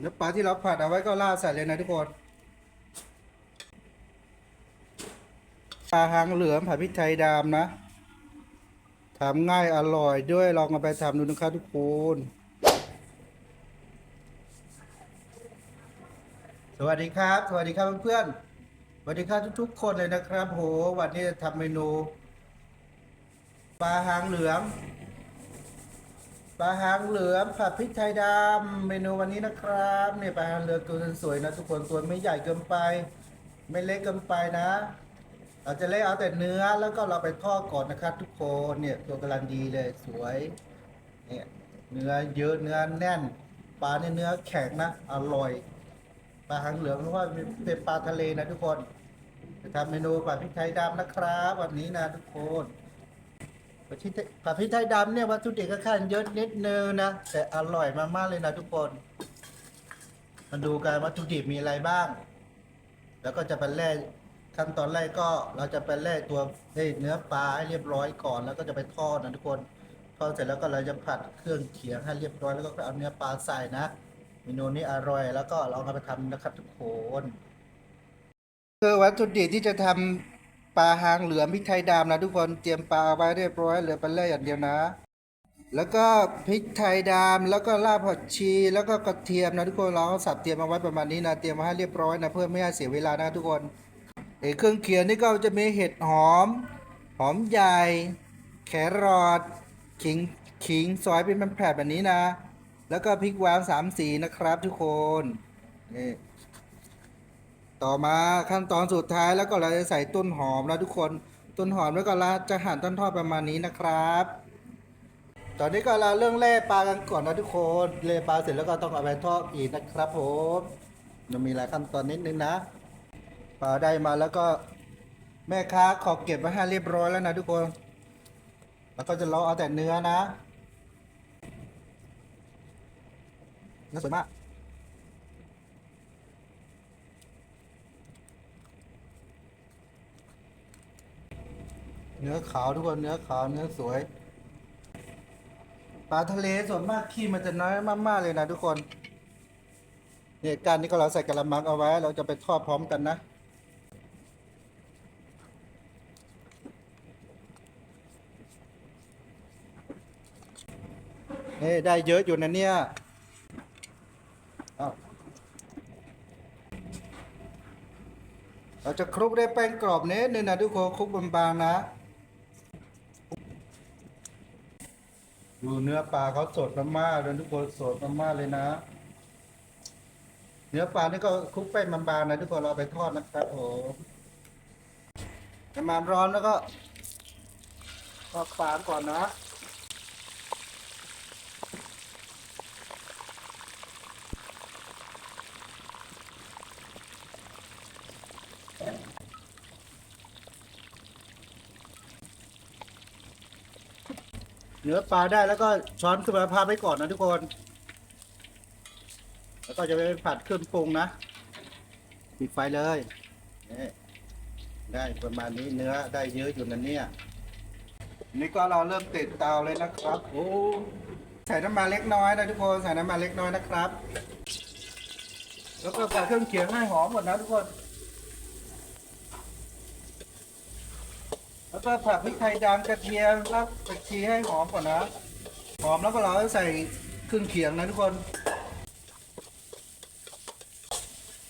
เนื้อปลาที่เราผัดเอาไว้ก็ราดใส่เลยนะทุกคนปลาหางเหลือมผัดพริกไทยดำนะทำง่ายอร่อยด้วยลองเอาไปทำดูนะครับทุกคนสวัสดีครับ สวัสดีครับเพื่อนๆสวัสดีครับทุกๆ คนเลยนะครับโหวันนี้จะทำเมนู ปลาหางเหลือม ปลาหางเหลือมผัดพริกไทยดำเมนูวันนี้นะครับเนี่ยปลาหางเหลือมตัวสวยๆนะทุกคนตัวไม่ใหญ่เกินไป ไม่เล็กเกินไปนะ เราจะเล่เอาแต่เนื้อแล้วก็เราไปทอดก่อนนะครับ ทุกคนเนี่ยตัวกำลังดีเลยสวยเนี่ยเนื้อเยอะเนื้อแน่นปลาเนี่ยเนื้อแข็งนะอร่อยปลาหางเหลืองเพราะว่าเป็นปลาทะเลนะทุกคนจะทำเมนูผัดพริกไทยดำนะครับ วันนี้นะทุกคน ผัดพริกไทยดพริกไทยดำเนี่ยวัตถุดิบก็ค่อนเยอะนิดนึงนะ แต่อร่อยมากๆเลยนะทุกคน มาดูกันวัตถุดิบมีอะไรบ้าง แล้วก็จะไปแล่ขั้นตอนแรกก็เราจะไปแล่ตัวเนื้อปลาให้เรียบร้อยก่อน แล้วก็จะไปทอดนะทุกคนทอดเสร็จแล้วก็เราจะผัดเครื่องเคียงให้เรียบร้อยแล้วก็เอาเนื้อปลาใส่นะเมนูนี้อร่อยแล้วก็ลองเอาไปทำนะครับทุกคน คือวัตถุดิบที่จะทำ ปลาหางเหลือมพริกไทยดำนะทุกคนเตรียมปลาไว้เรียบร้อยเหลือปลาเล่อย่างเดียวนะ แล้วก็พริกไทยดำแล้วก็รากผักชี แล้วก็กระเทียมนะทุกคนเราสับเตรียมเอาไว้ประมาณนี้นะเตรียมมาให้เรียบร้อยนะเพื่อไม่ให้เสียเวลานะทุกคนเอเครื่องเคียงนี่ก็จะมีเห็ดหอม หอมใหญ่แครอทขิงขิงซอยเป็นแผ่นแบบนี้นะ แล้วก็พริกหวานสามสีนะครับทุกคนนี่ ต่อมาขั้นตอนสุดท้ายแล้วก็เราจะใส่ต้นหอมนะทุกคนต้นหอมแล้วก็เราจะหั่นต้นทอดประมาณนี้นะครับ ตอนนี้ก็เราเรื่องแล่ปลากันก่อนนะทุกคนเล่ปลาเสร็จแล้วก็ต้องเอาไปทอดอีกนะครับผมจะมีหลายขั้นตอนนิดนึงนะปลาได้มาแล้วก็แม่ค้าขอเก็บไว้ให้เรียบร้อยแล้วนะทุกคน แล้วก็จะรอเอาแต่เนื้อนะนื้อสวยมาก เนื้อขาวทุกคนเนื้อขาวเนื้อสวยปลาทะเลส่วนมากขี้มันจะน้อยมากๆเลยนะทุกคนเนี่ยการนี้ก็เราใส่กระมังเอาไว้ เราจะไปทอดพร้อมกันนะนี่ได้เยอะอยู่นะเนี่ยเราจะคลุกได้แป้งกรอบเนิดนึงนะทุกคนคลุกบางๆนะ ดูเนื้อปลาเขาสดมากๆเลยทุกคนสดมากๆเลยนะ เนื้อปลานี่ก็คลุกแป้งบางๆนะทุกคนเราไปทอดนะครับโอ้ประมาณร้อนแล้วก็ทอดปลาก่อนนะ เนื้อปลาได้แล้วก็ช้อนขึ้นมาพาไปก่อนนะทุกคน แล้วก็จะไปผัดเครื่องปรุงนะปิดไฟเลยนี่ได้ประมาณนี้เนื้อได้เยอะอยู่นะเนี่ยนี่ก็เราเริ่มติดเตาเลยนะครับ โอ้ใส่น้ำมันเล็กน้อยนะทุกคนใส่น้ำมันเล็กน้อยนะครับ แล้วก็ใส่เครื่องเคียงให้หอมหมดนะทุกคน แล้วก็ผัดพริกไทยดำกระเทียมรากผักชีให้หอมก่อนนะ หอมแล้วก็เราใส่เครื่องเคียงนะทุกคน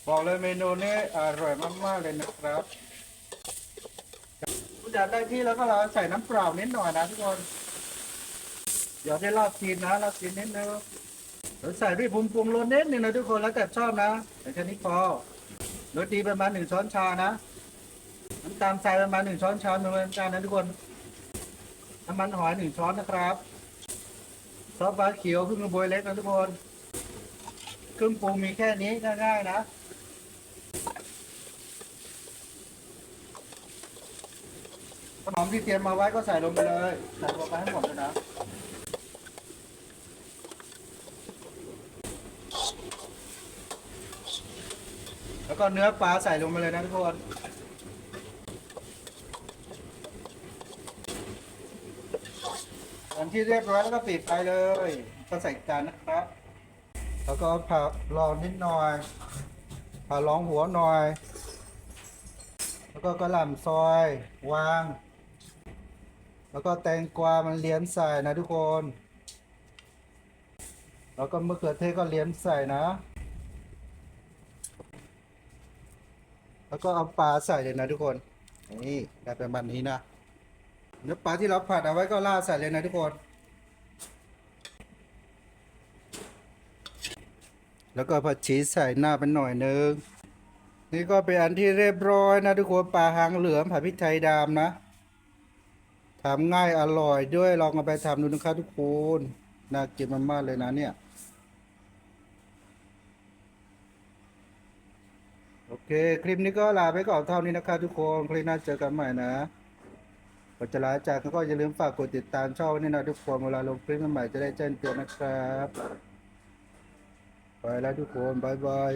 บอกเลยเมนูนี้อร่อยมากๆเลยนะครับจากได้ที่แล้วก็เราใส่น้ำเปล่านิดหน่อยนะทุกคน เดี๋ยวได้รอบทีนนะรอบทีนนิดนึงเราใส่ด้วยปรุงปรุงรสนิดนึงนะทุกคนแล้วแต่ชอบนะแต่แค่นี้พอรสดีประมาณหนึ่งช้อนชานะ น้ำตาลทรายประมาณหนึ่งช้อนชาเหมือนกันนะทุกคนน้ำมันหอยหนึ่งช้อนนะครับซอสปลาเขียวครึ่งกระบวยเล็กนะทุกคนเครื่องปรุงมีแค่นี้ง่ายๆนะขนมที่เตรียมมาไว้ก็ใส่ลงไปเลยใส่ลงไปให้หมดเลยนะแล้วก็เนื้อปลาใส่ลงไปเลยนะทุกคน อันที่เรียบร้อยแล้วก็ปิดไฟเลยก็ใส่จานนะครับ แล้วก็เอาผักรองนิดหน่อยผักรองหัวหน่อย แล้วก็กระหล่ำซอยวาง แล้วก็แตงกวามันเลี้ยนใส่นะทุกคน แล้วก็มะเขือเทศก็เลี้ยนใส่นะ แล้วก็เอาปลาใส่เลยนะทุกคน นี่ได้ประมาณนี้นะ เนื้อปลาที่เราผัดเอาไว้ก็ราดใส่เลยนะทุกคน แล้วก็ผัดชีสใส่หน้าเป็นหน่อยนึง นี่ก็เป็นอันที่เรียบร้อยนะทุกคนปลาหางเหลืองผัดพริกไทยดำนะทำง่ายอร่อยด้วยลองเอาไปทำดูนะครับทุกคนน่ากินมากๆเลยนะเนี่ยโอเค คลิปนี้ก็ลาไปก่อนเท่านี้นะครับทุกคน คลิปหน้าเจอกันใหม่นะ ก็จะลาจากก็อย่าลืมฝากกดติดตามช่องนี้นะทุกคนเวลาลงคลิปใหม่จะได้แจ้งเตือนนะครับ ไปแล้วทุกคนบายบาย